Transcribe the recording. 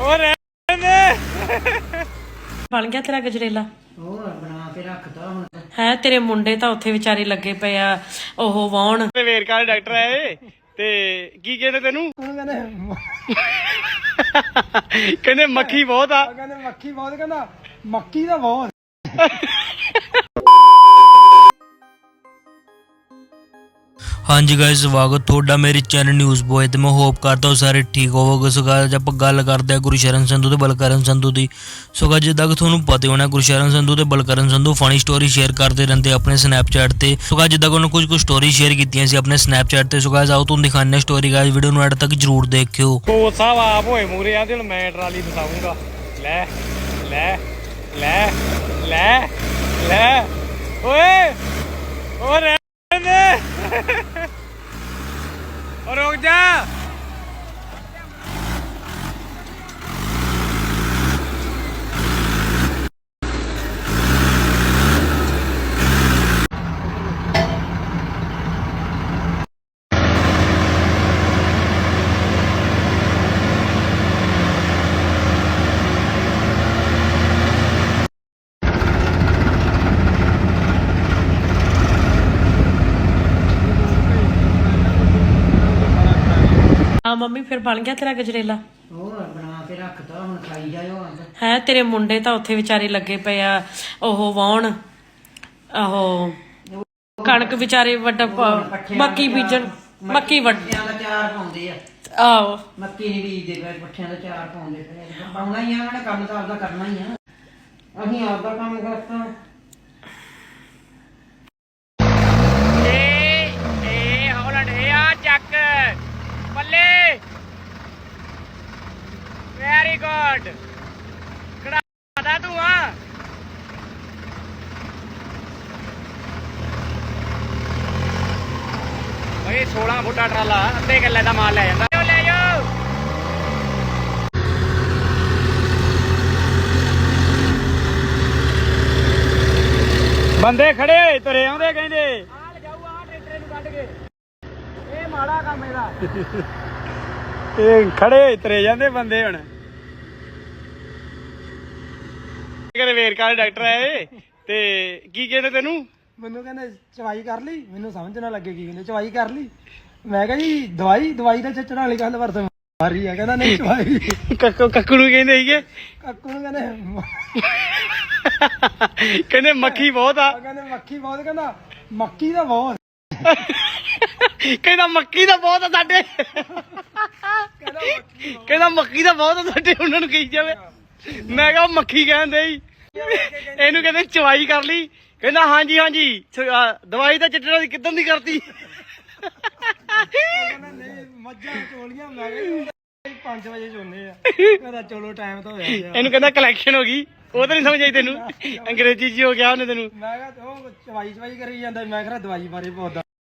ਉਹ ਰਹਿੰਦੇ ਬਣ ਗਿਆ ਤੇਰਾ ਗਜਰੇਲਾ? ਹੋਰ ਬਣਾ ਕੇ ਰੱਖਤਾ ਹੁਣ। ਹੈ ਤੇਰੇ ਮੁੰਡੇ ਤਾਂ ਉੱਥੇ ਵਿਚਾਰੇ ਲੱਗੇ ਪਏ ਆ ਉਹ ਵਾਉਣ ਤੇ ਵੇਰਕਾ ਡਾਕਟਰ ਆਏ ਤੇ ਕੀ ਕਹਿੰਦੇ ਤੈਨੂੰ? ਕਹਿੰਦੇ ਕਹਿੰਦੇ ਮੱਖੀ ਬਹੁਤ ਆ। ਕਹਿੰਦੇ ਮੱਖੀ ਬਹੁਤ ਕਹਿੰਦਾ ਮੱਕੀ ਦਾ ਬਹੁਤ। ਹਾਂਜੀ ਗਾਇਸ ਸਵਾਗਤ ਤੁਹਾਡਾ ਮੇਰੇ ਚੈਨਲ ਨਿਊਜ਼ ਬੋਏ ਤੇ। ਮੈਂ ਹੋਪ ਕਰਦਾ ਹਾਂ ਸਾਰੇ ਠੀਕ ਹੋਵੋਗੇ। ਸੋ guys, ਆਪਾਂ ਗੱਲ ਕਰਦੇ ਹਾਂ ਗੁਰਸ਼ਰਨ ਸੰਧੂ ਤੇ ਬਲਕਰਨ ਸੰਧੂ ਦੀ। ਸੋ guys, ਜਿੱਦਾਂ ਕਿ ਤੁਹਾਨੂੰ ਪਤਾ ਹੋਣਾ ਗੁਰਸ਼ਰਨ ਸੰਧੂ ਤੇ Balkaran Sandhu funny story share ਕਰਦੇ ਰਹਿੰਦੇ ਆਪਣੇ ਸਨੈਪਚੈਟ ਤੇ। ਸੋ guys, ਜਿੱਦਾਂ ਕਿ ਉਹਨਾਂ ਕੁਝ ਕੁ ਸਟੋਰੀ ਸ਼ੇਅਰ ਕੀਤੀਆਂ ਸੀ ਆਪਣੇ ਸਨੈਪਚੈਟ ਤੇ। ਸੋ guys, ਆਓ ਤੁਹਾਨੂੰ ਦਿਖਾਉਂਦੇ ਹਾਂ ਸਟੋਰੀ ਗਾਇਸ ਵੀਡੀਓ ਨੂੰ ਐਡ ਤੱਕ ਜਰੂਰ ਦੇਖਿਓ। ਕੋਚ ਸਾਹਿਬ ਆਪ ਹੋਏ ਮੂਰੇ ਆ ਤੇ ਮੈਂ ਟਰਾਲੀ ਫਸਾਉਂਗਾ ਲੈ ਲੈ ਲੈ ਲੈ ਲੈ। ਓਏ! ਰੁਕ ਜਾ। ਮੰਮੀ ਫਿਰ ਬਣ ਗਿਆ ਤੇਰਾ ਗਜਰੇਲਾ? ਹੋਰ ਬਣਾ ਕੇ ਰੱਖਤਾ ਹੁਣ ਖਾਈ ਜਾਇਓ ਤਾਂ। ਹੈ ਤੇਰੇ ਮੁੰਡੇ ਤਾਂ ਉੱਥੇ ਵਿਚਾਰੇ ਲੱਗੇ ਪਏ ਆ ਉਹ ਵਾਉਣ ਉਹ ਕਣਕ ਵਿਚਾਰੇ ਵੱਡਾ ਪ- ਮੱਕੀ ਬੀਜਣ ਮੱਕੀ ਵੱਢ ਪੱਠਿਆਂ ਦਾ ਚਾਰ ਪਾਉਂਦੇ ਆ। ਆਹੋ। ਮੱਕੀ ਨਹੀਂ ਬੀਜਦੇ ਪਏ ਪੱਠਿਆਂ ਦਾ ਚਾਰ ਪਾਉਂਦੇ ਪਏ ਪਾਉਣਾ ਹੀ ਆ ਉਹਨਾਂ ਨੇ ਕੰਮ ਤਾਂ ਆਪਦਾ ਕਰਨਾ ਹੀ ਆ। ਅਸੀਂ ਆਪਦਾ ਕੰਮ ਕਰਤਾ। ਵੈਰੀ ਗੁੱਡ ਕੜਾ ਤੂੰ ਆ ਓਏ 16 ਫੁੱਟਾ ਟਰਾਲਾ ਅੱਧੇ ਕਿੱਲੇ ਦਾ ਮਾਲ ਲੈ ਜਾਂਦਾ। ਓ ਲੈ ਜਾਓ। ਬੰਦੇ ਖੜੇ ਹੋਏ ਤੁਰੇ ਆਉਂਦੇ ਕਹਿੰਦੇ। ਆ ਲਜਾਊ ਆ ਟਰੈਕਟਰ ਨੂੰ ਕੱਢ ਕੇ। ਇਹ ਮਾੜਾ ਕੰਮ ਇਹਦਾ। ਇਹ ਖੜੇ ਤੁਰੇ ਜਾਂਦੇ ਬੰਦੇ ਹੁਣ। ਕਰੇ ਵੇਰਕਾ ਦੇ ਡਾਕਟਰ ਆਏ ਤੇ ਕੀ ਕਹਿੰਦੇ ਤੈਨੂੰ? ਮੈਨੂੰ ਕਹਿੰਦੇ ਚਵਾਈ ਕਰ ਲਈ। ਮੈਨੂੰ ਸਮਝ ਨਾ ਲੱਗੇ ਕੀ ਕਹਿੰਦੇ। ਚਵਾਈ ਕਰ ਲਈ। ਮੈਂ ਕਿਹਾ ਜੀ ਦਵਾਈ ਦਵਾਈ ਦਾ ਚੱਚਣ ਵਾਲੀ ਗੱਲ ਵਰਤ ਮਾਰੀ ਆ। ਕਹਿੰਦਾ ਨਹੀਂ ਚਵਾਈ। ਕੱਕੂ ਕੱਕੂ ਨੂੰ ਕਹਿੰਦੇ ਸੀਗੇ? ਕੱਕੂ ਨੂੰ ਕਹਿੰਦੇ ਕਹਿੰਦੇ ਮੱਖੀ ਬਹੁਤ ਆ। ਕਹਿੰਦੇ ਮੱਖੀ ਬਹੁਤ ਕਹਿੰਦਾ ਮੱਕੀ ਦਾ ਬਹੁਤ। ਕਹਿੰਦਾ ਮੱਕੀ ਦਾ ਬਹੁਤ ਆ ਸਾਡੇ। ਕਹਿੰਦਾ ਮੱਕੀ ਦਾ ਬਹੁਤ ਆ ਸਾਡੇ ਉਹਨਾਂ ਨੂੰ ਕਹੀ ਜਾਵੇ। ਮੈਂ ਕਿਹਾ ਮੱਖੀ ਕਹਿੰਦੇ ਹੀ ਇਹਨੂੰ ਕਹਿੰਦੇ ਚਵਾਈ ਕਰ ਲਈ। ਕਹਿੰਦਾ, ਹਾਂਜੀ ਹਾਂਜੀ। ਦਵਾਈ ਤਾਂ ਚੱਟਣਾ ਦੀ ਕਿੱਦਾਂ ਦੀ ਕਰਤੀ? ਮੱਝਾਂ ਚੋਲੀਆਂ ਮੈਂ ਕਿਹਾ 5 ਵਜੇ ਚੋਨੇ ਆ ਕਹਿੰਦਾ ਚਲੋ ਟਾਈਮ ਤਾਂ ਹੋਇਆ ਇਹਨੂੰ ਕਹਿੰਦਾ ਕਲੈਕਸ਼ਨ ਹੋ ਗਈ। ਉਹ ਤਾਂ ਨਹੀਂ ਸਮਝ ਆਈ ਤੈਨੂੰ। ਅੰਗਰੇਜ਼ੀ ਚ ਹੋ ਗਿਆ ਉਹਨੇ ਤੈਨੂੰ। ਮੈਂ ਕਿਹਾ, ਉਹ ਚਵਾਈ ਚਵਾਈ ਕਰੀ ਜਾਂਦਾ। ਮੈਂ ਕਿਹਾ, ਦਵਾਈ ਬਾਰੇ ਪੁੱਛਦਾ।